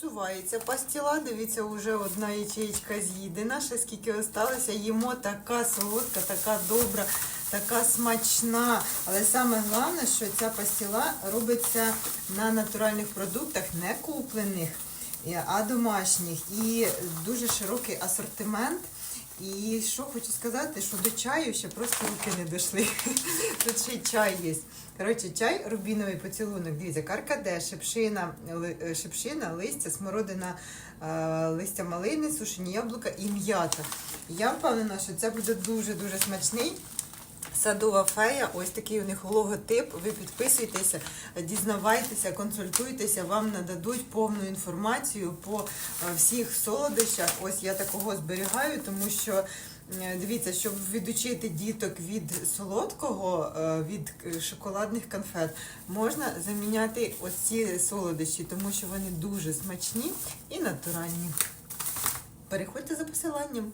просувається пастіла. Дивіться, вже одна ячеїчка з'їдена. Ще скільки осталося. Їмо така солодка, така добра, така смачна. Але саме головне, що ця пастіла робиться на натуральних продуктах, не куплених, а домашніх. І дуже широкий асортимент. І що хочу сказати, що до чаю ще просто руки не дійшли. Тут ще й чай є. Коротше, чай, рубіновий поцілунок. Дивіться, каркаде, шипшина, ли- е, шипшина, листя, смородина, е, листя малини, сушені яблука і м'ята. Я впевнена, що це буде дуже-дуже смачний. Садова фея, ось такий у них логотип. Ви підписуйтеся, дізнавайтеся, консультуйтеся, вам нададуть повну інформацію по е, всіх солодощах. Ось я такого зберігаю, тому що дивіться, щоб відучити діток від солодкого, е, від е, шоколадних конфет, можна заміняти оці ці солодощі, тому що вони дуже смачні і натуральні. Переходьте за посиланням.